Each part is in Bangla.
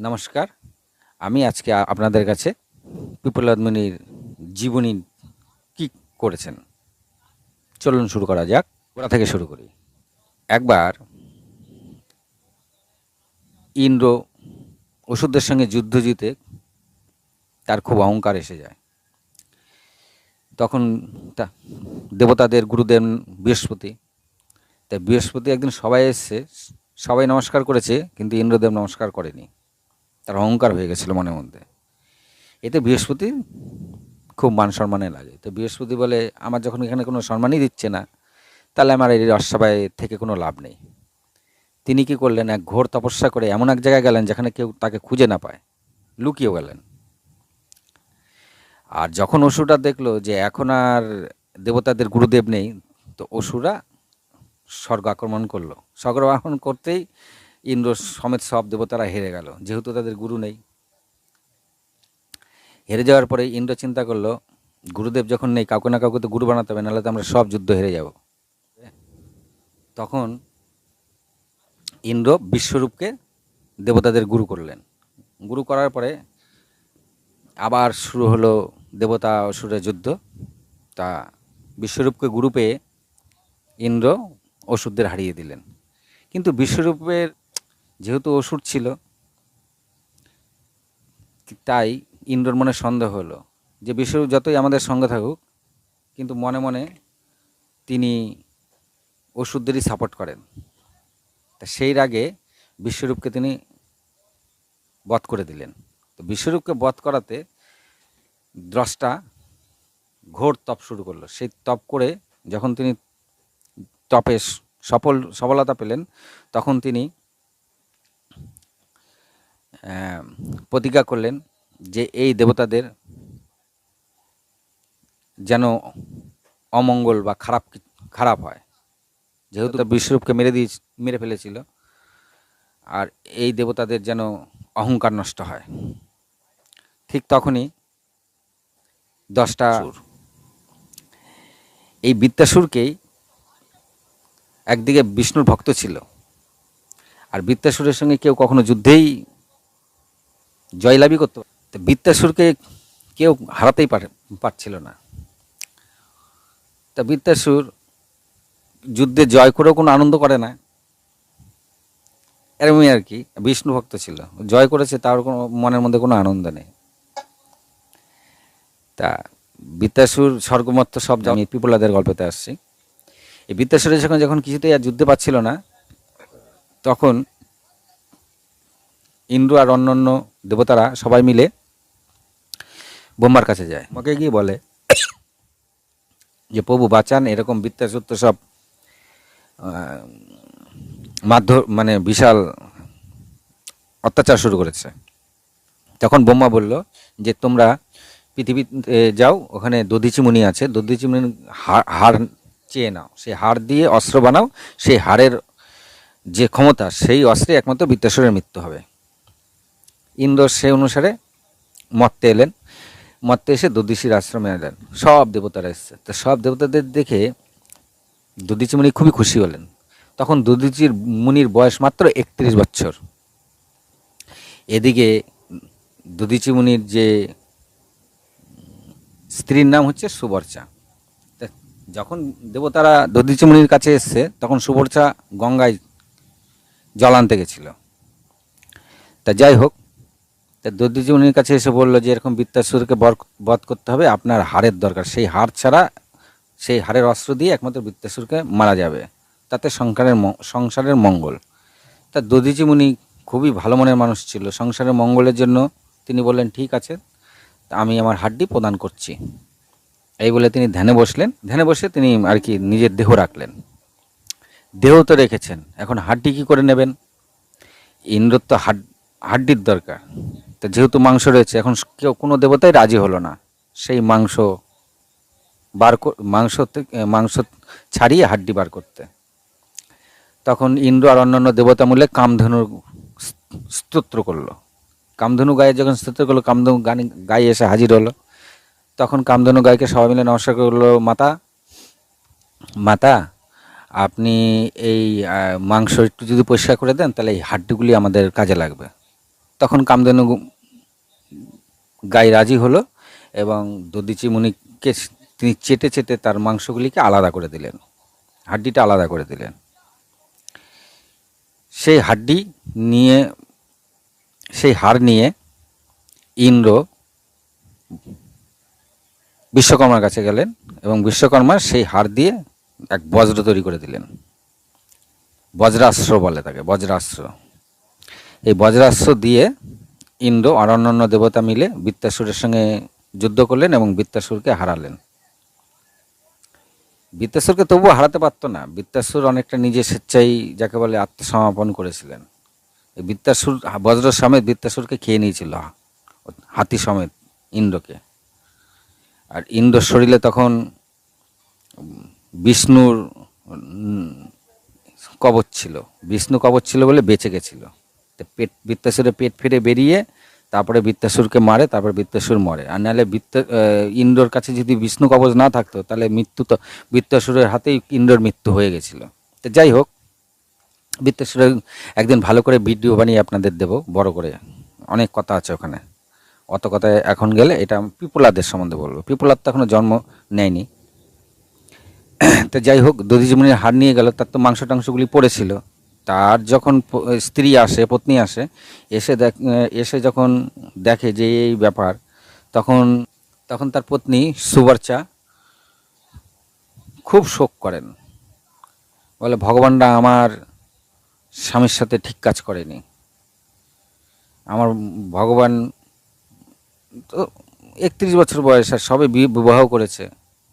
নমস্কার। আমি আজকে আপনাদের কাছে পিপল মুনির জীবনী কি করেছেন? চলুন শুরু করা যাক। ওরা থেকে শুরু করি। একবার ইন্দ্র ওষুধের সঙ্গে যুদ্ধ জিতে তার খুব অহংকার এসে যায়। তখন তা দেবতাদের, গুরুদেব, বৃহস্পতি, তাই বৃহস্পতি একদিন সবাই এসছে, সবাই নমস্কার করেছে, কিন্তু ইন্দ্রদেব নমস্কার করেনি। তার অহংকার হয়ে গেছিল মনের মধ্যে। এতে বৃহস্পতি খুব মান সম্মানে লাগে। তো বৃহস্পতি বলে, আমার যখন এখানে কোনো সম্মানই দিচ্ছে না, তাহলে আমার এই রসসভায় থেকে কোনো লাভ নেই। তিনি কি করলেন? এক ঘোর তপস্যা করে এমন এক জায়গায় গেলেন যেখানে কেউ তাকে খুঁজে না পায়। লুকিয়েও গেলেন। আর যখন অসুরটা দেখল যে এখন আর দেবতাদের গুরুদেব নেই, তো অসুরা স্বর্গ আক্রমণ করল। স্বর্গ আক্রমণ করতেই ইন্দ্র সমেত সব দেবতারা হেরে গেল। যেহেতু তাদের গুরু নেই। হেরে যাওয়ার পরে ইন্দ্র চিন্তা করল, গুরুদেব যখন নেই, কাউকে না কাউকে তো গুরু বানাতে হবে, নাহলে তো আমরা সব যুদ্ধ হেরে যাব। তখন ইন্দ্র বিশ্বরূপকে দেবতাদের গুরু করলেন। গুরু করার পরে আবার শুরু হলো দেবতা অসুরের যুদ্ধ। তা বিশ্বরূপকে গুরু পেয়ে ইন্দ্র অসুরদের হারিয়ে দিলেন। কিন্তু বিশ্বরূপের যেহেতু অসুর ছিল, তাই ইন্দ্রর মনে সন্দেহ হলো যে বিশ্বরূপ যতই আমাদের সঙ্গে থাকুক, কিন্তু মনে মনে তিনি ওষুধদেরই সাপোর্ট করেন। তা সেই রাগে বিশ্বরূপকে তিনি বধ করে দিলেন। তো বিশ্বরূপকে বধ করাতে দ্রষ্টা ঘোর তপ শুরু করল। সেই তপ করে যখন তিনি তপে সফল সফলতা পেলেন, তখন তিনি প্রতিজ্ঞা করলেন যে এই দেবতাদের যেন অমঙ্গল বা খারাপ খারাপ হয়। যেহেতু তার বিশ্বরূপকে মেরে দিয়ে মেরে ফেলেছিল আর এই দেবতাদের যেন অহংকার নষ্ট হয়। ঠিক তখনই দশটা এই বিদ্যাসুরকেই একদিকে বিষ্ণুর ভক্ত ছিল আর বৃত্তাসুরের সঙ্গে কেউ কখনো যুদ্ধেই জয়লাভই করতে পারে। বৃত্তাসুরকে কেউ হারাতেই পারে, পারছিল না। তা বৃত্তাসুর যুদ্ধে জয় করেও কোনো আনন্দ করে না। এরমই আর কি, বিষ্ণু ভক্ত ছিল। জয় করেছে, তার কোনো মনের মধ্যে কোনো আনন্দ নেই। তা বৃত্তাসুর স্বর্গমত্ত সব আমি পিপলাদের গল্পতে আসছি। এই বৃত্তাসুরের যখন যখন কিছুতেই আর যুদ্ধে পাচ্ছিল না, তখন ইন্দ্র আর অন্যান্য দেবতারা সবাই মিলে ব্রহ্মার কাছে যায়। আমাকে গিয়ে বলে যে প্রভু বাঁচান এরকম তো সব মাধ্য মানে বিশাল অত্যাচার শুরু করেছে। তখন ব্রহ্মা বলল যে তোমরা পৃথিবীতে যাও ওখানে দধিচি মুনি আছে। দধিচি মুনি হাড় চেয়ে নাও। সেই হাড় দিয়ে অস্ত্র বানাও। সেই হাড়ের যে ক্ষমতা সেই অস্ত্রে একমাত্র বৃত্তাসুরের মৃত্যু হবে। ইন্দ্র সে অনুসারে মর্তে এলেন। মর্তে এসে দধিচির আশ্রমে এলেন। সব দেবতারা এসছে। তো সব দেবতাদের দেখে দধিচি মুনি খুবই খুশি হলেন। তখন দধিচির মুনির বয়স মাত্র একত্রিশ বছর। এদিকে দধিচি মুনির যে স্ত্রীর নাম হচ্ছে সুবর্চা। যখন দেবতারা দধিচি মুনির কাছে এসছে, তখন সুবর্চা গঙ্গায় জল আনতে গেছিল। তা যাই হোক তা দধিচি মুনির কাছে এসে বলল যে, এরকম বৃত্তাসুরকে বধ করতে হবে, আপনার হারের দরকার। সেই হার ছাড়া, সেই হারের অস্ত্র দিয়ে একমাত্র বৃত্তাসুরকে মারা যাবে। তাতে সংসারের সংসারের মঙ্গল। তা দধিচি মুনি খুবই ভালো মনের মানুষ ছিল। সংসারের মঙ্গলের জন্য তিনি বললেন, ঠিক আছে, আমি আমার হাড্ডি প্রদান করছি। এই বলে তিনি ধ্যানে বসলেন। ধ্যানে বসে তিনি আর কি নিজের দেহ রাখলেন। দেহ তো রেখেছেন, এখন হাড্ডি কি করে নেবেন? ইন্দ্রর তো হাড হাড্ডির দরকার। তো যেহেতু মাংস রয়েছে, এখন কেউ, কোনো দেবতাই রাজি হলো না। সেই মাংস বার মাংস মাংস ছাড়িয়ে হাড্ডি বার করতে। তখন ইন্দ্র আর অন্যান্য দেবতা মূলে কামধনুর স্তোত্র করল। কামধনু গায়ে যখন স্তোত্র করল, কামধনু গানে, গায়ে এসে হাজির হলো। তখন কামধনু গায়কে সবাই মিলে নমস্কার করল, মাতা মাতা, আপনি এই মাংস একটু যদি পরিষ্কার করে দেন, তাহলে এই হাড্ডিগুলি আমাদের কাজে লাগবে। তখন কামধেনু গাই রাজি হলো এবং দদিচি মুনিকে তিনি চেটে চেটে তার মাংসগুলিকে আলাদা করে দিলেন। হাড্ডিটা আলাদা করে দিলেন। সেই হাড্ডি নিয়ে, সেই হাড় নিয়ে ইন্দ্র বিশ্বকর্মার কাছে গেলেন এবং বিশ্বকর্মা সেই হাড় দিয়ে এক বজ্র তৈরি করে দিলেন। বজ্রাস্ত্র বলে তাকে, বজ্রাস্ত্র। এই বজ্রাস্ত্র দিয়ে ইন্দ্র আর অন্যান্য দেবতা মিলে বৃত্তাসুরের সঙ্গে যুদ্ধ করলেন এবং বৃত্তাসুরকে হারালেন। বৃত্তাসুরকে তবুও হারাতে পারতো না। বৃত্তাসুর অনেকটা নিজের স্বেচ্ছাই যাকে বলে আত্মসমাপন করেছিলেন। বৃত্তাসুর বজ্র সমেত বৃত্তাসুরকে খেয়ে নিয়েছিল হাতি সমেত ইন্দ্রকে আর ইন্দ্র শরীরে তখন বিষ্ণুর কবচ ছিল। বিষ্ণু কবচ ছিল বলে বেঁচে গেছিল। পেট বৃত্তাসুরের পেট ফিরে বেরিয়ে তারপরে বৃত্তাসুরকে মারে, তারপরে বৃত্তাসুর মরে। আর নাহলে বৃত্ত ইন্দ্রর কাছে যদি বিষ্ণু কবচ না থাকতো, তাহলে মৃত্যু তো বৃত্তাসুরের হাতেই ইন্দ্রর মৃত্যু হয়ে গেছিল। তো যাই হোক বৃত্তাসুরের একদিন ভালো করে ভিডিও বানিয়ে আপনাদের দেব, বড় করে। অনেক কথা আছে ওখানে। অত কথায় এখন গেলে এটা পিপুলাদের সম্বন্ধে বলব। পিপুলার তো এখনও জন্ম নেয়নি। তো যাই হোক দধিজমনির হার নিয়ে গেল, তার তো মাংস টাংসগুলি পড়েছিল। তার যখন স্ত্রী আসে, পত্নী আসে, এসে দেখ এসে যখন দেখে যে এই ব্যাপার, তখন তখন তার পত্নী সুবর্চা খুব শোক করেন। বলে, ভগবানরা আমার স্বামীর সাথে ঠিক কাজ করেনি। আমার ভগবান তো একত্রিশ বছর বয়স আর সবে বিবাহ করেছে।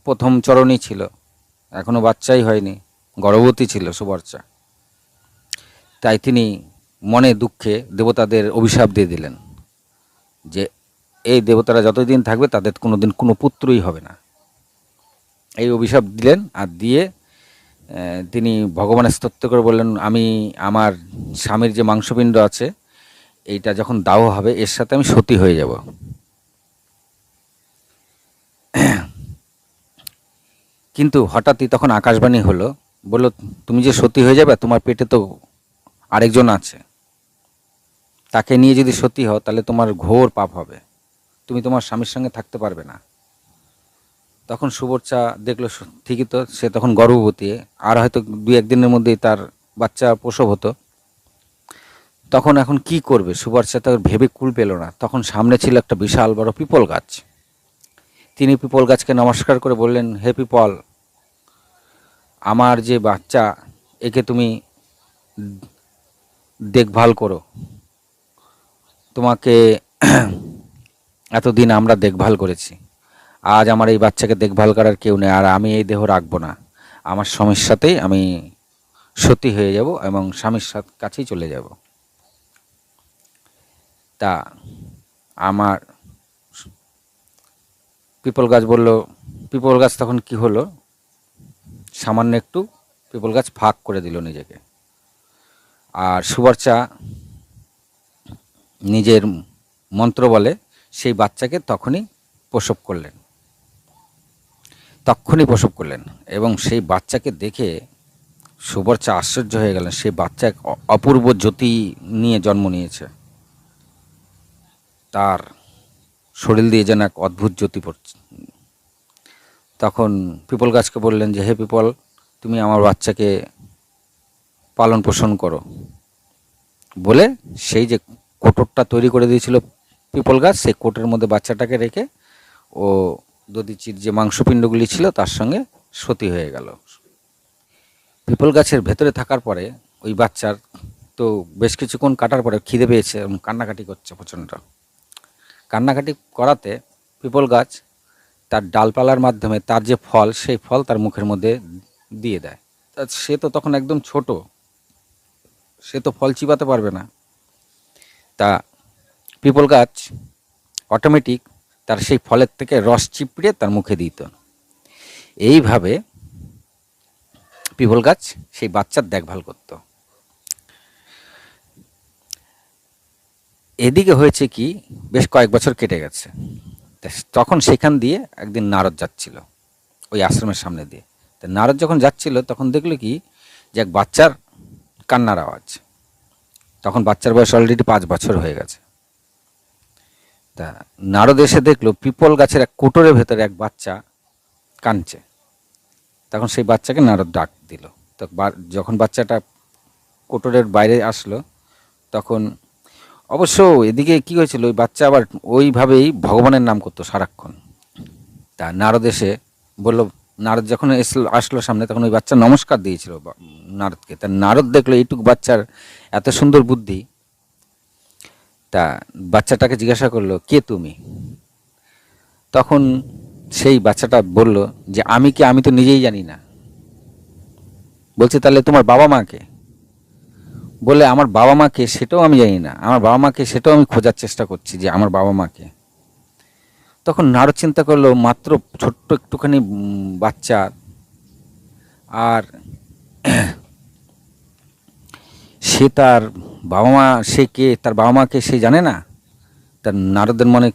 প্রথম চরণই ছিল। এখনও বাচ্চাই হয়নি। গর্ভবতী ছিল সুবর্চা। তাই তিনি মনে দুঃখে দেবতাদের অভিশাপ দিয়ে দিলেন যে এই দেবতারা যতদিন থাকবে তাদের কোনো দিন কোনো পুত্রই হবে না। এই অভিশাপ দিলেন আর দিয়ে তিনি ভগবানের স্তোত্র করে বললেন, আমি আমার স্বামীর যে মাংসপিণ্ড আছে, এইটা যখন দাহ হবে, এর সাথে আমি সতী হয়ে যাব। কিন্তু হঠাৎই তখন আকাশবাণী হলো, বলল, তুমি যে সতী হয়ে যাবে, তোমার পেটে তো আরেকজন আছে। তাকে নিয়ে যদি সতী হও, তাহলে তোমার ঘোর পাপ হবে। তুমি তোমার স্বামীর সঙ্গে থাকতে পারবে না। তখন সুবর্চা দেখল, ঠিকই তো, সে তখন গর্ভবতী। আর হয়তো দুই একদিনের মধ্যেই তার বাচ্চা প্রসব হতো। তখন এখন কি করবে? সুবর্চা তো ভেবে কুল পেল না। তখন সামনে ছিল একটা বিশাল বড় পিপল গাছ। তিনি পিপল গাছকে নমস্কার করে বললেন, হে পিপল, আমার যে বাচ্চা, একে তুমি দেখভাল করো। তোমাকে এতদিন আমরা দেখভাল করেছি। আজ আমার এই বাচ্চাকে দেখভাল করার কেউ নেই, আর আমি এই দেহ রাখব না। আমার সাথেই আমি সতী হয়ে যাব এবং স্বামীর কাছেই চলে যাব। তা আমার পিপল গাছ বলল, পিপল গাছ তখন কি হলো? সামান্য একটু পিপল গাছ ফাঁক করে দিল নিজেকে। আর সুবর্চা নিজের মন্ত্র বলে সেই বাচ্চাকে তখনই প্রসব করলেন। তখনই প্রসব করলেন এবং সেই বাচ্চাকে দেখে সুবর্চা আশ্চর্য হয়ে গেলেন, সেই বাচ্চা এক অপূর্ব জ্যোতি নিয়ে জন্ম নিয়েছে। তার শরীর দিয়ে যেন এক অদ্ভুত জ্যোতি পড়ছে। তখন পিপল গাছকে বললেন যে, হে পিপল, তুমি আমার বাচ্চাকে পালন পোষণ করো। বলে সেই যে কোটরটা তৈরি করে দিয়েছিল পিপল গাছ, সেই কোটের মধ্যে বাচ্চাটাকে রেখে ও দদিচির যে মাংসপিণ্ডগুলি ছিল তার সঙ্গে সতী হয়ে গেল। পিপল গাছের ভেতরে থাকার পরে ওই বাচ্চার তো বেশ কিছুক্ষণ কাটার পরে খিদে পেয়েছে এবং কান্নাকাটি করছে প্রচণ্ড। কান্নাকাটি করাতে পিপল গাছ তার ডালপালার মাধ্যমে তার যে ফল, সেই ফল তার মুখের মধ্যে দিয়ে দেয়। তা সে তো তখন একদম ছোট সে তো ফল চিবাতে পারবে না। তা পিপল গাছ অটোমেটিক তার সেই ফলের থেকে রস চিপড়ে তার মুখে দিত। এইভাবে পিপল গাছ সেই বাচ্চার দেখভাল করত। এদিকে হয়েছে কি, বেশ কয়েক বছর কেটে গেছে। তখন সেখান দিয়ে একদিন নারদ যাচ্ছিল, ওই আশ্রমের সামনে দিয়ে। তা নারদ যখন যাচ্ছিল, তখন দেখল কি, যে এক বাচ্চার কান্নার আওয়াজ। তখন বাচ্চার বয়স অলরেডি পাঁচ বছর হয়ে গেছে। তা নারদ এসে দেখল, পিপল গাছের এক কোটরের ভেতরে এক বাচ্চা কাঁদছে। তখন সেই বাচ্চাকে নারদ ডাক দিল। তো যখন বাচ্চাটা কোটরের বাইরে আসলো, তখন অবশ্য এদিকে কি হয়েছিল, ওই বাচ্চা আবার ওইভাবেই ভগবানের নাম করতো সারাক্ষণ। তা নারদ এসে বলল নারদ যখন আসলো সামনে, তখন ওই বাচ্চা নমস্কার দিয়েছিল নারদকে। তা নারদ দেখল, এইটুকু বাচ্চার এত সুন্দর বুদ্ধি। তা বাচ্চাটাকে জিজ্ঞাসা করল, কে তুমি? তখন সেই বাচ্চাটা বলল যে, আমি কি, আমি তো নিজেই জানি না। বলছে, তাহলে তোমার বাবা মাকে? বলে, আমার বাবা মাকে সেটাও আমি জানি না। আমার বাবা মাকে সেটাও আমি খোঁজার চেষ্টা করছি যে, আমার বাবা মাকে। তখন নারদ চিন্তা করল, মাত্র ছোট্ট একটুখানি বাচ্চা। আর সে তার বাবা মা, সে কে, তার বাবা মাকে সে জানে না? তার নারদের মনে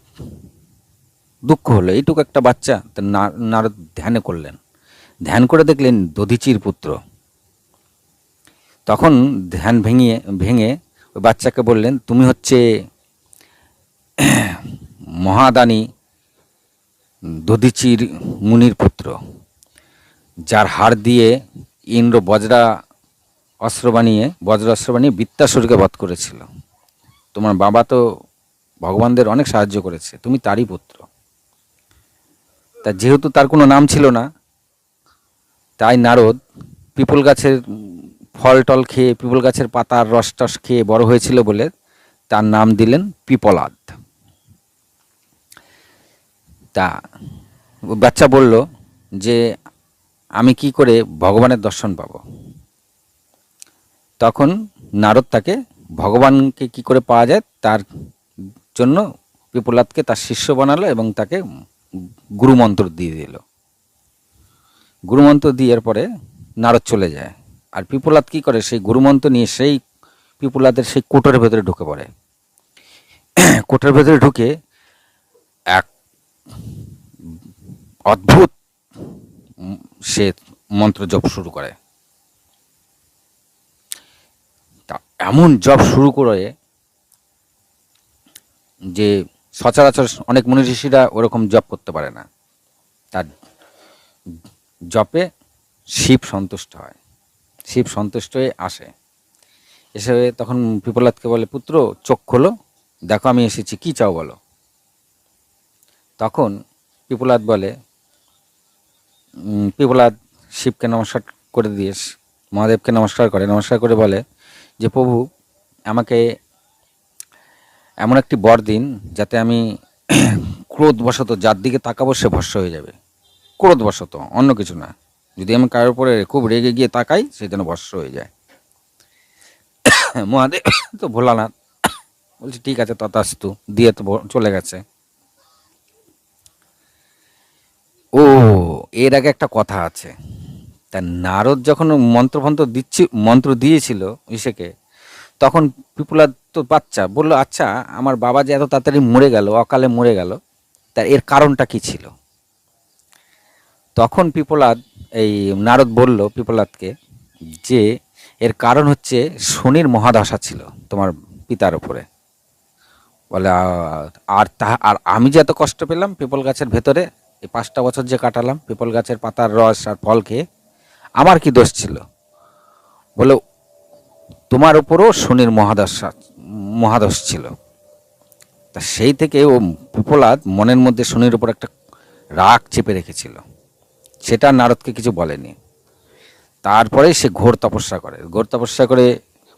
দুঃখ হলো। এইটুকু একটা বাচ্চা তার নারদ ধ্যানে করলেন। ধ্যান করে দেখলেন দধিচির পুত্র। তখন ধ্যান ভেঙে ভেঙে ওই বাচ্চাকে বললেন, তুমি হচ্ছে মহাদানী দধিচির মুনির পুত্র, যার হাড় দিয়ে ইন্দ্র বজ্রা অস্ত্র বানিয়ে, বজ্র অস্ত্র বানিয়ে বৃত্তাসুরকে বধ করেছিল। তোমার বাবা তো ভগবানদের অনেক সাহায্য করেছে, তুমি তারই পুত্র। তা যেহেতু তার কোনো নাম ছিল না, তাই নারদ পিপল গাছের ফল টল খেয়ে, পিপল গাছের পাতার রস টস খেয়ে বড় হয়েছিল বলে তার নাম দিলেন পিপলাদ। তা বাচ্চা বলল যে আমি কি করে ভগবানের দর্শন পাবো? তখন নারদ তাকে ভগবানকে কি করে পাওয়া যায়? তার জন্য পিপলাদকে তার শিষ্য বানালো এবং তাকে গুরুমন্ত্র দিয়ে দিল। গুরুমন্ত্র দেওয়ার পরে নারদ চলে যায়। আর পিপলাদ কি করে? সেই গুরুমন্ত্র নিয়ে সেই পিপলাদের সেই কোটরের ভেতরে ঢুকে পড়ে। কোটের ভেতরে ঢুকে এক অদ্ভুত সে মন্ত্র জপ শুরু করে। তা এমন জপ শুরু করে যে সচরাচর অনেক মুনি ওরকম জপ করতে পারে না। তার জপে শিব সন্তুষ্ট হয়। শিব সন্তুষ্ট হয়ে আসে। এসে তখন পিপলাদকে বলে, পুত্র, চোখ খোলো, দেখো আমি এসেছি, কি চাও বলো? তখন পিপলাদ বলে পিপলাদ শিবকে নমস্কার করে দিয়ে মহাদেবকে নমস্কার করে নমস্কার করে বলে যে, প্রভু, আমাকে এমন একটি বর দিন যাতে আমি ক্রোধবশত যার দিকে তাকাবো সে ভস্য হয়ে যাবে। ক্রোধবশত, অন্য কিছু না। যদি আমি কারোর উপরে খুব রেগে গিয়ে তাকাই, সে যেন ভস্য হয়ে যায়। মহাদেব, তো ভোলানাথ বলছি, ঠিক আছে, তথাস্তু, দিয়ে তো চলে গেছে। ও, এর আগে একটা কথা আছে। তা নারদ যখন মন্ত্রফন্ত্র দিচ্ছি, মন্ত্র দিয়েছিল ইসেকে, তখন পিপুলার তো বাচ্চা, বলল আচ্ছা আমার বাবা যে এত তাড়াতাড়ি মরে গেল, অকালে মরে গেল তার এর কারণটা কি ছিল? তখন পিপলাদ, এই নারদ বলল পিপলাদকে যে, এর কারণ হচ্ছে শনির মহাদশা ছিল তোমার পিতার ওপরে বলে আর তা আর আমি যে এত কষ্ট পেলাম পিপল গাছের ভেতরে এই পাঁচটা বছর যে কাটালাম, পিপল গাছের পাতার রস আর ফল খেয়ে, আমার কি দোষ ছিল? বলে, তোমার উপরও শনির মহাদশা, মহাদশ ছিল। তা সেই থেকে ও পিপলাদ মনের মধ্যে শনির উপর একটা রাগ চেপে রেখেছিল। সেটা নারদকে কিছু বলেনি। তারপরে সে ঘোর তপস্যা করে। ঘোর তপস্যা করে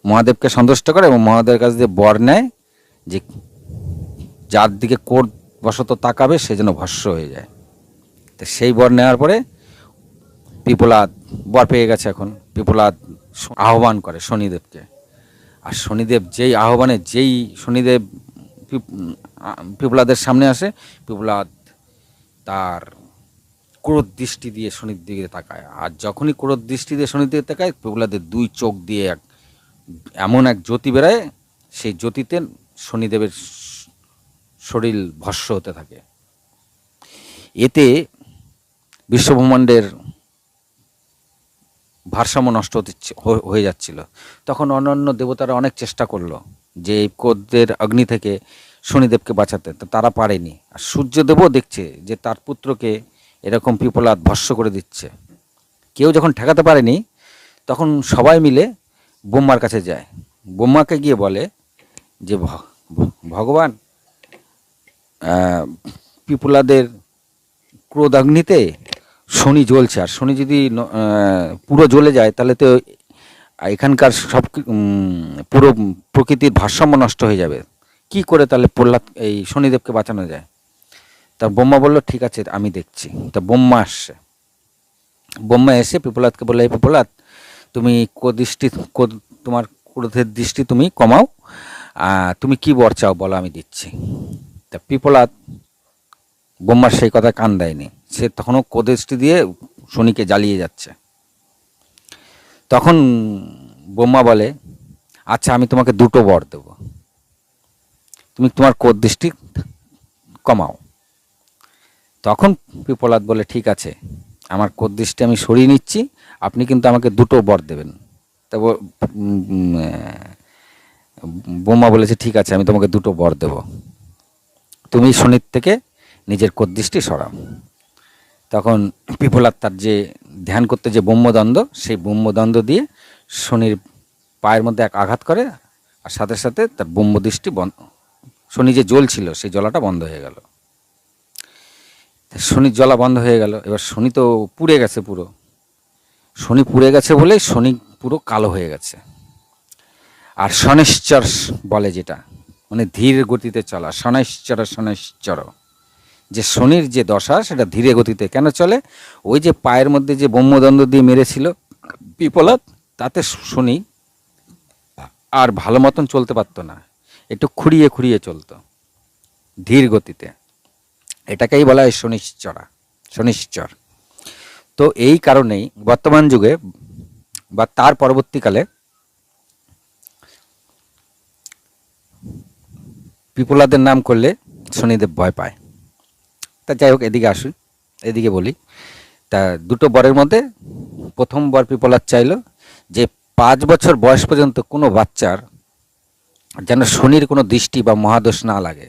মহাদেবকে সন্তুষ্ট করে এবং মহাদেবের কাছ দিয়ে বর নেয় যে যার দিকে কোর বশত তাকাবে, সে যেন ভস্য হয়ে যায়। তো সেই বর নেওয়ার পরে পিপলাদ বর পেয়ে গেছে এখন। পিপলাদ আহ্বান করে শনিদেবকে। আর শনিদেব যেই আহ্বানে, যেই শনিদেব পিপ- পিপলাদের সামনে আসে পিপলাদ তার ক্রোধ দৃষ্টি দিয়ে শনির দিকে তাকায়। আর যখনই ক্রোধ দৃষ্টি দিয়ে শনির দিকে তাকায় পিপলাদের দুই চোখ দিয়ে এক, এমন এক জ্যোতি বেরোয়, সেই জ্যোতিতে শনিদেবের শরীর ভস্য হতে থাকে। এতে বিশ্বব্রহ্মাণ্ডের ভারসাম্য নষ্ট হয়ে যাচ্ছিল। তখন অন্যান্য দেবতারা অনেক চেষ্টা করল যে এই কোদের অগ্নি থেকে শনিদেবকে বাঁচাতে। তো তারা পারেনি। আর সূর্যদেবও দেখছে যে তার পুত্রকে এরকম পিপলাদ ভস্য করে দিচ্ছে। কেউ যখন ঠেকাতে পারেনি, তখন সবাই মিলে ব্রহ্মার কাছে যায়। ব্রহ্মাকে গিয়ে বলে যে ভগবান পিপলাদের ক্রোধাগ্নিতে শনি জ্বলছে, আর শনি যদি পুরো জ্বলে যায়, তাহলে তো এখানকার সব পুরো প্রকৃতির ভারসাম্য নষ্ট হয়ে যাবে। কি করে তাহলে প্রহ্লাদ, এই শনিদেবকে বাঁচানো যায়? তা বোম্মা বলল, ঠিক আছে, আমি দেখছি। তা বোম্মা আসছে। বোম্মা এসে পিপলাদকে বললে, "এই পিপলাদ তুমি দৃষ্টি তোমার ক্রোধের দৃষ্টি তুমি কমাও তুমি কি বর চাও বলো, আমি দিচ্ছি। তা পিপলাদ বোম্মার সেই কথা কান দেয়নি। সে তখনও কোদৃষ্টি দিয়ে শনিকে জ্বালিয়ে যাচ্ছে। তখন ব্রহ্মা বলে আচ্ছা আমি তোমাকে দুটো বর দেব। তুমি তোমার কোদৃষ্টি কমাও। তখন পিপলাদ বলে ঠিক আছে আমার কোদৃষ্টি আমি সরিয়ে নিচ্ছি আপনি কিন্তু আমাকে দুটো বর দেবেন। তা ব- উম, উম, আহ, বোমা বলেছে ঠিক আছে আমি তোমাকে দুটো বর দেব। তুমি শনির থেকে নিজের কোদৃষ্টি সরাও। তখন পিপলার তার যে ধ্যান করতে যে ব্রহ্মদণ্ড সেই ব্রহ্মদণ্ড দিয়ে শনির পায়ের মধ্যে এক আঘাত করে আর সাথে সাথে তার ব্রহ্মদৃষ্টি বন্ধ শনি যে জল ছিল, সেই জলাটা বন্ধ হয়ে গেল। শনির জলা বন্ধ হয়ে গেল। এবার শনি তো পুড়ে গেছে পুরো। শনি পুড়ে গেছে বলেই শনি পুরো কালো হয়ে গেছে। আর শনেশ্চর বলে যেটা মানে ধীর গতিতে চলা, শনেশ্চর শনেশ্চর। যে শনির যে দশা সেটা ধীরে গতিতে কেন চলে? ওই যে পায়ের মধ্যে যে ব্রহ্মদণ্ড দিয়ে মেরেছিল পিপলাদ তাতে শনি আর ভালো মতন চলতে পারতো না। একটু খুঁড়িয়ে খুঁড়িয়ে চলতো, ধীর গতিতে। এটাকেই বলা হয় শনিশ্চরা, শনিশ্চর। তো এই কারণেই বর্তমান যুগে বা তার পরবর্তীকালে পিপলাদের নাম করলে শনিদেব ভয় পায়। তা যাই হোক এদিকে আসুন এদিকে বলি। তা দুটো বরের মধ্যে প্রথম বর পিপলাদ চাইলো যে পাঁচ বছর বয়স পর্যন্ত কোনো বাচ্চার যেন শনির কোনো দৃষ্টি বা মহাদোষ না লাগে।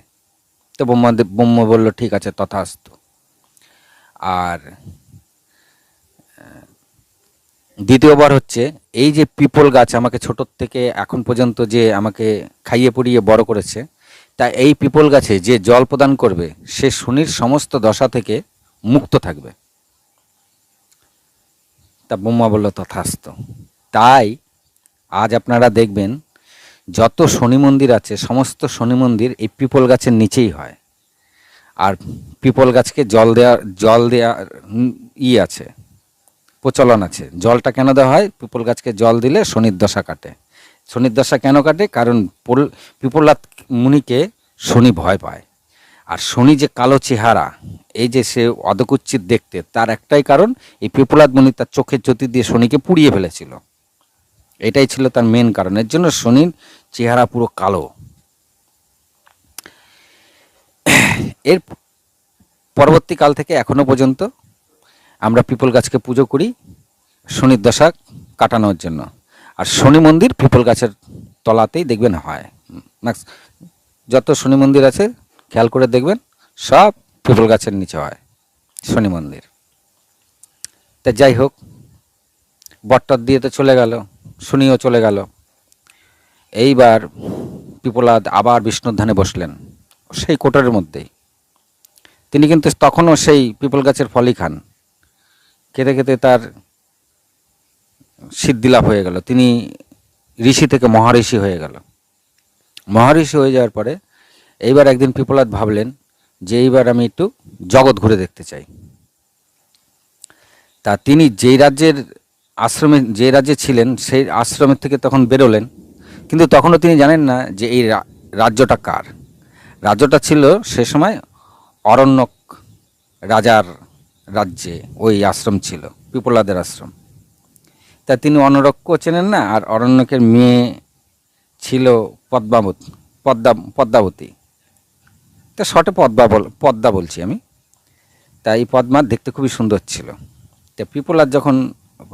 তো ব্রহ্মাদেব ব্রহ্ম বলল ঠিক আছে তথাস্তু। আর আহ, দ্বিতীয়বার হচ্ছে এই যে পিপল গাছ আমাকে ছোটোর থেকে এখন পর্যন্ত যে আমাকে খাইয়ে পড়িয়ে বড় করেছে তা এই পিপল গাছে যে জল প্রদান করবে সে শনির সমস্ত দশা থেকে মুক্ত থাকবে। তা ব্রহ্মা বলল তথাস্ত তাই আজ আপনারা দেখবেন যত শনি মন্দির আছে সমস্ত শনি মন্দির এই পিপল গাছের নিচেই হয়। আর পিপল গাছকে জল দেওয়া জল দেওয়া উম, ই আছে প্রচলন আছে। জলটা কেন দেওয়া হয়? পিপল গাছকে জল দিলে শনির দশা কাটে। শনির দশা কেন কাটে? কারণ পোল- পিপলাত মুনিকে শনি ভয় পায়। আর শনি যে কালো চেহারা, এই যে সে অধকুচ্ছিত দেখতে, তার একটাই কারণ, এই পিপলাদ মুনি তার চোখের জ্যোতি দিয়ে শনিকে পুড়িয়ে ফেলেছিল। এটাই ছিল তার মেন কারণ। এর জন্য শনির চেহারা পুরো কালো। এর পরবর্তীকাল থেকে এখনও পর্যন্ত আমরা পিপল গাছকে পুজো করি, শনির দশা কাটানোর জন্য। আর শনি মন্দির পিপল গাছের তলাতেই দেখবেন হয়। ম্যাক্স যত শনি মন্দির আছে, খেয়াল করে দেখবেন, সব পিপল গাছের নিচে হয়, শনি মন্দির। তা যাই হোক বট্টর দিয়ে তো চলে গেল, শনিও চলে গেল। এইবার পিপলাদ আবার বিষ্ণুর ধানে বসলেন, সেই কোটরের মধ্যেই। তিনি কিন্তু তখনও সেই পিপল গাছের ফলই খান। খেতে খেতে তার সিদ্ধি লাভ হয়ে গেল। তিনি ঋষি থেকে মহাঋষি হয়ে গেল। মহাঋষি হয়ে যাওয়ার পরে এইবার একদিন পিপলাদ ভাবলেন যে এইবার আমি একটু জগৎ ঘুরে দেখতে চাই। তা তিনি যেই রাজ্যের আশ্রমে যে রাজ্যে ছিলেন সেই আশ্রমের থেকে তখন বেরোলেন। কিন্তু তখনও তিনি জানেন না যে এই রাজ্যটা কার। রাজ্যটা ছিল সে সময় অরণ্যক রাজার রাজ্যে ওই আশ্রম ছিল, পিপলাদের আশ্রম। তা তিনি অনরক্য চেনেন না, আর অরণ্যকের মেয়ে ছিল পদ্মাবত, পদ্মা, পদ্মাবতী। তা শর্টে পদ্মা বল, পদ্মা বলছি আমি। তা এই পদ্মা দেখতে খুবই সুন্দর ছিল। তা পিপলার যখন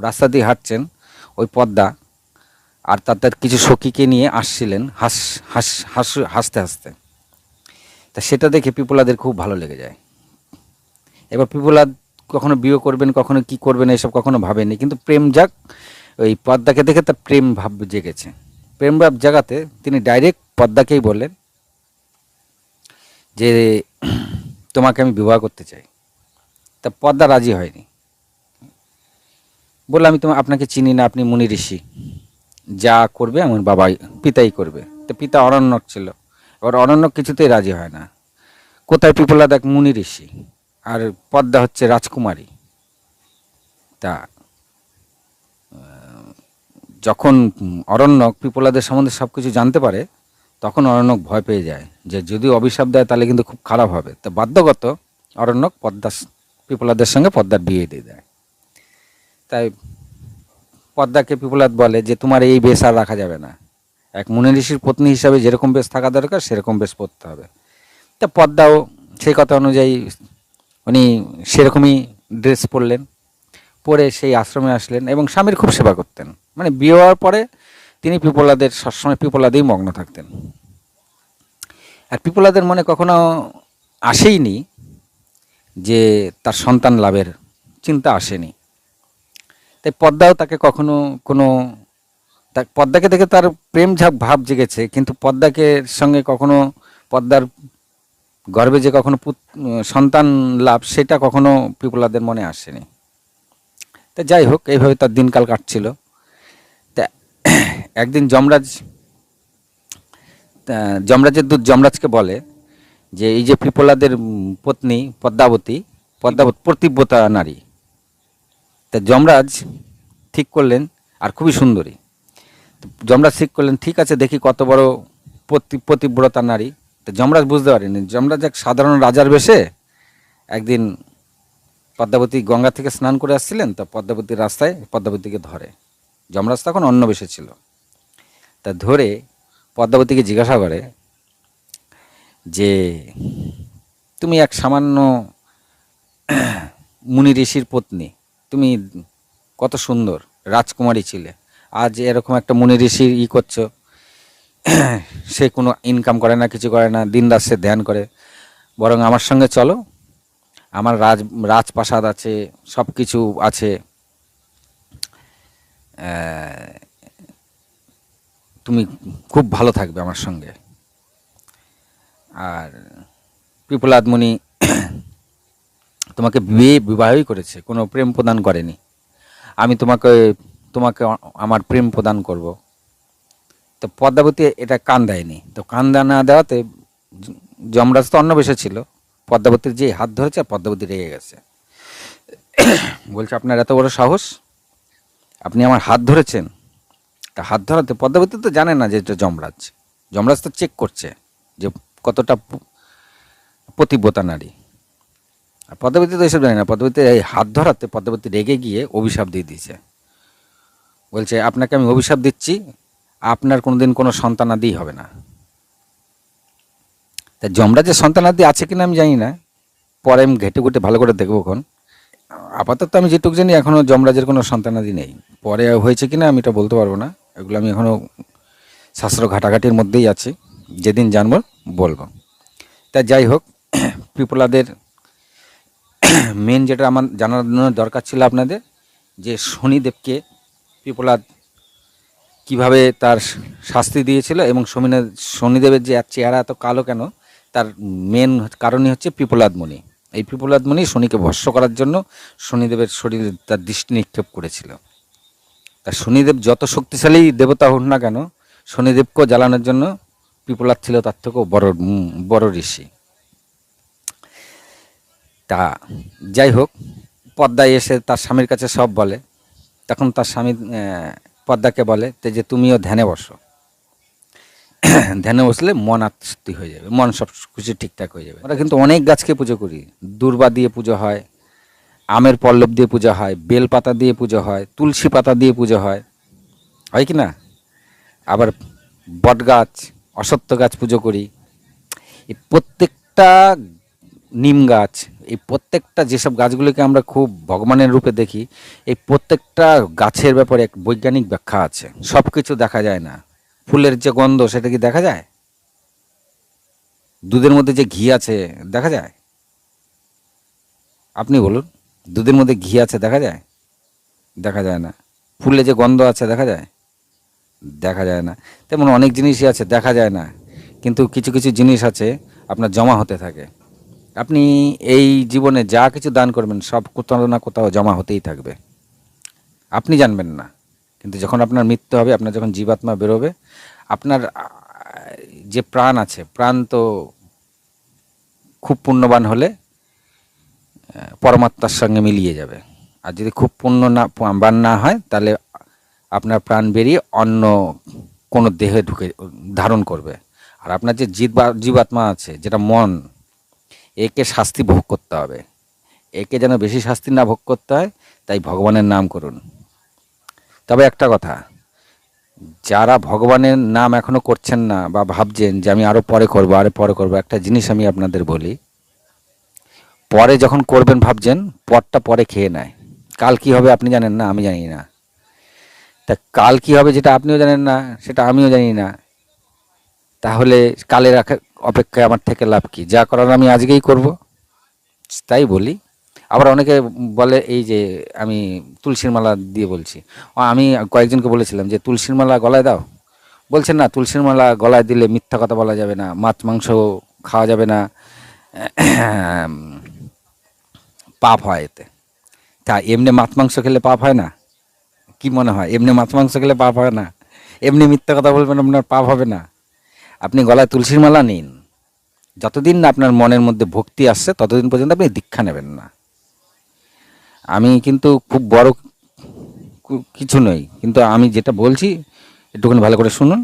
রাস্তা দিয়ে হাঁটছেন, ওই পদ্মা আর তাদের কিছু সখীকে নিয়ে আসছিলেন হাস হাস হাস, হাসতে হাসতে। তা সেটা দেখে পিপলাদের খুব ভালো লেগে যায়। এবার পিপলাদ কখনো বিয়ে করবেন, কখনো কি করবেন, এসব কখনো ভাবেনি কিন্তু প্রেম যাক, ওই পদ্মাকে দেখে তার প্রেম ভাব জেগেছে। প্রেম ভাব জাগাতে তিনি ডাইরেক্ট পদ্মাকেই বললেন যে, তোমাকে আমি বিবাহ করতে চাই। তা পদ্মা রাজি হয়নি। বললাম আমি তোমার আপনাকে চিনি না, আপনি মুনি ঋষি। যা করবে আমার বাবাই, পিতাই করবে। তো পিতা অরণ্যক ছিল। এবার অরণ্যক কিছুতেই রাজি হয় না। কোথায় পিপলা দেখ মুনি ঋষি? আর পদ্মা হচ্ছে রাজকুমারী। তা যখন অরণ্যক পিপলাদের সম্বন্ধে সব কিছু জানতে পারে, তখন অরণ্যক ভয় পেয়ে যায় যে যদি অভিশাপ দেয় তাহলে কিন্তু খুব খারাপ হবে। তো বাধ্যগত অরণ্যক পদ্মা পিপলাদের সঙ্গে পদ্মার বিয়ে দিয়ে দেয়। তাই পদ্মাকে পিপলাদ বলে যে, তোমার এই বেশ আর রাখা যাবে না। এক মুনি ঋষির পত্নী হিসাবে যেরকম বেশ থাকা দরকার, সেরকম বেশ পড়তে হবে। তা পদ্মাও সেই কথা অনুযায়ী উনি সেরকমই ড্রেস পরলেন, পরে সেই আশ্রমে আসলেন এবং স্বামীর খুব সেবা করতেন। মানে বিয়ে হওয়ার পরে তিনি পিপলাদের, সবসময় পিপলাদেই মগ্ন থাকতেন। আর পিপলাদের মনে কখনো আসেইনি যে তার সন্তান লাভের চিন্তা আসেনি। তাই পদ্মাও তাকে কখনো কোনো পদ্মাকে দেখে তার প্রেম ঝাপ ভাব জেগেছে, কিন্তু পদ্মাকে সঙ্গে কখনো পদ্মার গর্ভে যে কখনো সন্তান লাভ, সেটা কখনো পিপলাদের মনে আসেনি। তা যাই হোক, এইভাবে তার দিনকাল কাটছিল। তা একদিন যমরাজ যমরাজের দূত যমরাজকে বলে যে, এই যে পিপলাদের পত্নী, পদ্মাবতী, পদ্মাবত প্রতিব্রতা নারী। তা যমরাজ ঠিক করলেন, আর খুবই সুন্দরী। যমরাজ ঠিক করলেন, ঠিক আছে, দেখি কত বড় পতি পতিব্রতা নারী। তো যমরাজ বুঝতে পারেনি। যমরাজ এক সাধারণ রাজার বেশে একদিন পদ্মাবতী গঙ্গা থেকে স্নান করে আসছিলেন, তো পদ্মাবতীর রাস্তায় পদ্মাবতীকে ধরে। যমরাজ তখন অন্য বেশে ছিল। তা ধরে পদ্মাবতীকে জিজ্ঞাসা করে যে, তুমি এক সামান্য মুনি ঋষির পত্নী। তুমি কত সুন্দর, রাজকুমারী ছিলে। আজ এরকম একটা মুনি ঋষির ই করছ। সে কোনো ইনকাম করে না, কিছু করে না, দিন রাত সে ধ্যান করে। বরং আমার সঙ্গে চলো, আমার রাজ, রাজপ্রাসাদ আছে সব কিছু আছে তুমি খুব ভালো থাকবে আমার সঙ্গে। আর পিপলাদ মুনি তোমাকে বিয়ে বিবাহই করেছে, কোনো প্রেম প্রদান করেনি। আমি তোমাকে তোমাকে আমার প্রেম প্রদান করব। তো পদ্মাবতী এটা কান দেয়নি। তো কান না দেওয়াতে যমরাজ তো অন্য বেশে ছিল। পদ্মাবতীর যে হাত ধরেছে আর পদ্মাবতী রেগে গেছে। বলছে, আপনার এত বড় সাহস? আপনি আমার হাত ধরেছেন? তা হাত ধরাতে পদ্মাবতী তো জানে না যে এটা যমরাজ। যমরাজ তো চেক করছে যে কতটা প- পতিব্রতা নারী। আর পদ্মাবতী তো এসব জানে না। পদ্মাবতী এই হাত ধরাতে পদ্মাবতী রেগে গিয়ে অভিশাপ দিয়ে দিয়েছে। বলছে, আপনাকে আমি অভিশাপ দিচ্ছি আপনার কোনোদিন কোনো সন্তানাদি হবে না। তা যমরাজের সন্তানাদি আছে কিনা আমি জানি না। পরে আমি ঘেটে ঘুটে ভালো করে দেখব এখন। আপাতত আমি যেটুকু জানি এখনও যমরাজের কোনো সন্তানাদি নেই। পরে হয়েছে কিনা আমি এটা বলতে পারব না। এগুলো আমি এখনও শাস্ত্র ঘাটাঘাটির মধ্যেই আছি। যেদিন জানব, বলব। তা যাই হোক, পিপলাদের মেন যেটা আমার জানানোর দরকার ছিল আপনাদের, যে শনিদেবকে পিপলাদ কীভাবে তার শাস্তি দিয়েছিল এবং শমিনে শনিদেবের যে চেহারা এত কালো কেন, তার মেন কারণই হচ্ছে পিপলাদ মুনি। এই পিপলাদ মুনি শনিকে ভস্য করার জন্য শনিদেবের শরীরে তার দৃষ্টি নিক্ষেপ করেছিল। তা শনিদেব যত শক্তিশালী দেবতা হোক না কেন, শনিদেবকেও জ্বালানোর জন্য পিপলাদ ছিল তার থেকেও বড় বড় ঋষি। তা যাই হোক, পদ্মায় এসে তার স্বামীর কাছে সব বলে। তখন তার স্বামী পদ্মাকে বলে যে তুমিও ধ্যানে বসো। ধ্যানে বসলে মন আত্মশুদ্ধি হয়ে যাবে, মন সব কিছু ঠিকঠাক হয়ে যাবে। আমরা কিন্তু অনেক গাছকে পুজো করি। দুর্বা দিয়ে পুজো হয়, আমের পল্লব দিয়ে পুজো হয় বেল পাতা দিয়ে পুজো হয়, তুলসী পাতা দিয়ে পুজো হয়। হয় কি না? আবার বট গাছ অসত্য গাছ পুজো করি। প্রত্যেকটা নিম গাছ, এই প্রত্যেকটা যেসব গাছগুলিকে আমরা খুব ভগবানের রূপে দেখি, এই প্রত্যেকটা গাছের ব্যাপারে এক বৈজ্ঞানিক ব্যাখ্যা আছে। সব কিছু দেখা যায় না। ফুলের যে গন্ধ, সেটা কি দেখা যায়? দুধের মধ্যে যে ঘি আছে, দেখা যায়? আপনি বলুন, দুধের মধ্যে ঘি আছে, দেখা যায়? দেখা যায় না। ফুলে যে গন্ধ আছে, দেখা যায়? দেখা যায় না। তেমন অনেক জিনিসই আছে, দেখা যায় না। কিন্তু কিছু কিছু জিনিস আছে, আপনার জমা হতে থাকে। আপনি এই জীবনে যা কিছু দান করবেন, সব কোথাও না কোথাও জমা হতেই থাকবে। আপনি জানবেন না, কিন্তু যখন আপনার মৃত্যু হবে, আপনার যখন জীবাত্মা বেরোবে, আপনার যে প্রাণ আছে, প্রাণ তো খুব পুণ্যবান হলে পরমাত্মার সঙ্গে মিলিয়ে যাবে। আর যদি খুব পুণ্য না বান না হয়, তাহলে আপনার প্রাণ বেরিয়ে অন্য কোনো দেহে ঢুকে, ধারণ করবে। আর আপনার যে জীবা- জীবাত্মা আছে, যেটা মন একে শাস্তি ভোগ করতে হবে। একে যেন বেশি শাস্তি না ভোগ করতে হয়, তাই ভগবানের নাম করুন। তবে একটা কথা, যারা ভগবানের নাম এখনও করছেন না বা ভাবছেন যে আমি আরও পরে করব, আরও পরে করব, একটা জিনিস আমি আপনাদের বলি, পরে যখন করবেন ভাবছেন, পরটা পরে খেয়ে নেয়। কাল কি হবে আপনি জানেন না, আমি জানি না। তা কাল কি হবে যেটা আপনিও জানেন না, সেটা আমিও জানি না। তাহলে কালের অপেক্ষায় আমার থেকে লাভ কি? যা করার আমি আজকেই করব। তাই বলি। আবার অনেকে বলে এই যে আমি তুলসীর মালা দিয়ে বলছি। আমি কয়েকজনকে বলেছিলাম যে, তুলসীর মালা গলায় দাও। বলছেন, না, তুলসীর মালা গলায় দিলে মিথ্যা কথা বলা যাবে না, মাছ, মাংস খাওয়া যাবে না। পাপ হয় এতে। তা এমনি মাছ, মাংস খেলে পাপ হয় না? কি মনে হয়? এমনি মাছ, মাংস খেলে পাপ হয় না? এমনি মিথ্যা কথা বলবেন, আপনার পাপ হবে না? আপনি গলায় তুলসীর মালা নিন। যতদিন না আপনার মনের মধ্যে ভক্তি আসছে, ততদিন পর্যন্ত আপনি দীক্ষা নেবেন না। আমি কিন্তু খুব বড় কিছু নই, কিন্তু আমি যেটা বলছি, একটুখানি ভালো করে শুনুন।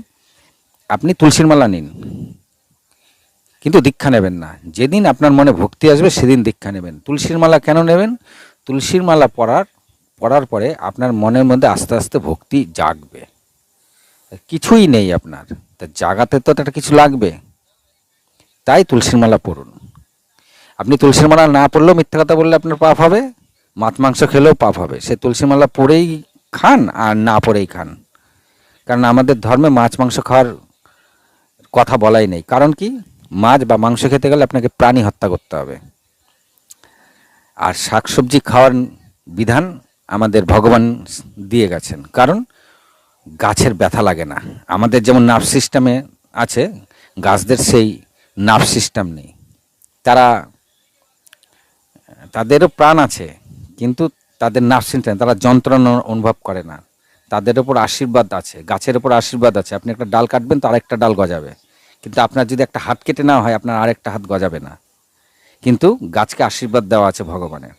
আপনি তুলসীর মালা নিন, কিন্তু দীক্ষা নেবেন না। যেদিন আপনার মনে ভক্তি আসবে, সেদিন দীক্ষা নেবেন। তুলসীর মালা কেন নেবেন? তুলসীর মালা পরার পরার পরে আপনার মনের মধ্যে আস্তে আস্তে ভক্তি জাগবে। কিছুই নেই আপনার। তা জাগাতে তো একটা কিছু লাগবে। তাই তুলসীর মালা পড়ুন আপনি তুলসীর মালা না পড়লেও মিথ্যা কথা বললে আপনার পাপ হবে। মাছ মাংস খেলেও পাপ হবে। সে তুলসী মালা পড়েই খান আর না পড়েই খান। কারণ আমাদের ধর্মে মাছ মাংস খাওয়ার কথা বলাই নেই। কারণ কি? মাছ বা মাংস খেতে গেলে আপনাকে প্রাণী হত্যা করতে হবে। আর শাকসবজি খাওয়ার বিধান আমাদের ভগবান দিয়ে গেছেন। কারণ গাছের ব্যথা লাগে না। আমাদের যেমন নার্ভ সিস্টেমে আছে, গাছদের সেই নার্ভ সিস্টেম নেই। তারা, তাদেরও প্রাণ আছে, কিন্তু তাদের নার্ভ সিস্টেম তারা যন্ত্রণা অনুভব করে না। তাদের ওপর আশীর্বাদ আছে, গাছের ওপর আশীর্বাদ আছে। আপনি একটা ডাল কাটবেন তো আরেকটা ডাল গজাবে। কিন্তু আপনার যদি একটা হাত কেটে নেওয়া হয়, আপনার আরেকটা হাত গজাবে না। কিন্তু গাছকে আশীর্বাদ দেওয়া আছে ভগবানের।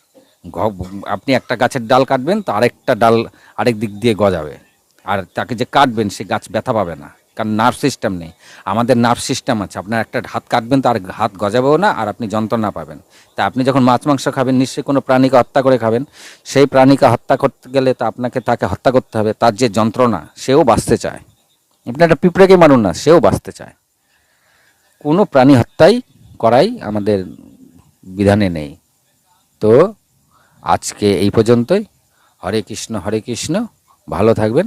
আপনি একটা গাছের ডাল কাটবেন তো আরেকটা ডাল আরেক দিক দিয়ে গজাবে। আর তাকে যে কাটবেন, সে গাছ ব্যথা পাবে না, কারণ নার্ভ সিস্টেম নেই। আমাদের নার্ভ সিস্টেম আছে, আপনার একটা হাত কাটবেন তো আর হাত গজাবেও না, আর আপনি যন্ত্রণা পাবেন। তা আপনি যখন মাছ, মাংস খাবেন, নিশ্চয়ই কোনো প্রাণীকে হত্যা করে খাবেন। সেই প্রাণীকে হত্যা করতে গেলে তো আপনাকে তাকে হত্যা করতে হবে, তার যে যন্ত্রণা, সেও বাঁচতে চায়। আপনি একটা পিঁপড়েকে মারুন না, সেও বাঁচতে চায়। কোনো প্রাণী হত্যাই করাই আমাদের বিধানে নেই। তো আজকে এই পর্যন্তই। হরে কৃষ্ণ হরে কৃষ্ণ। ভালো থাকবেন।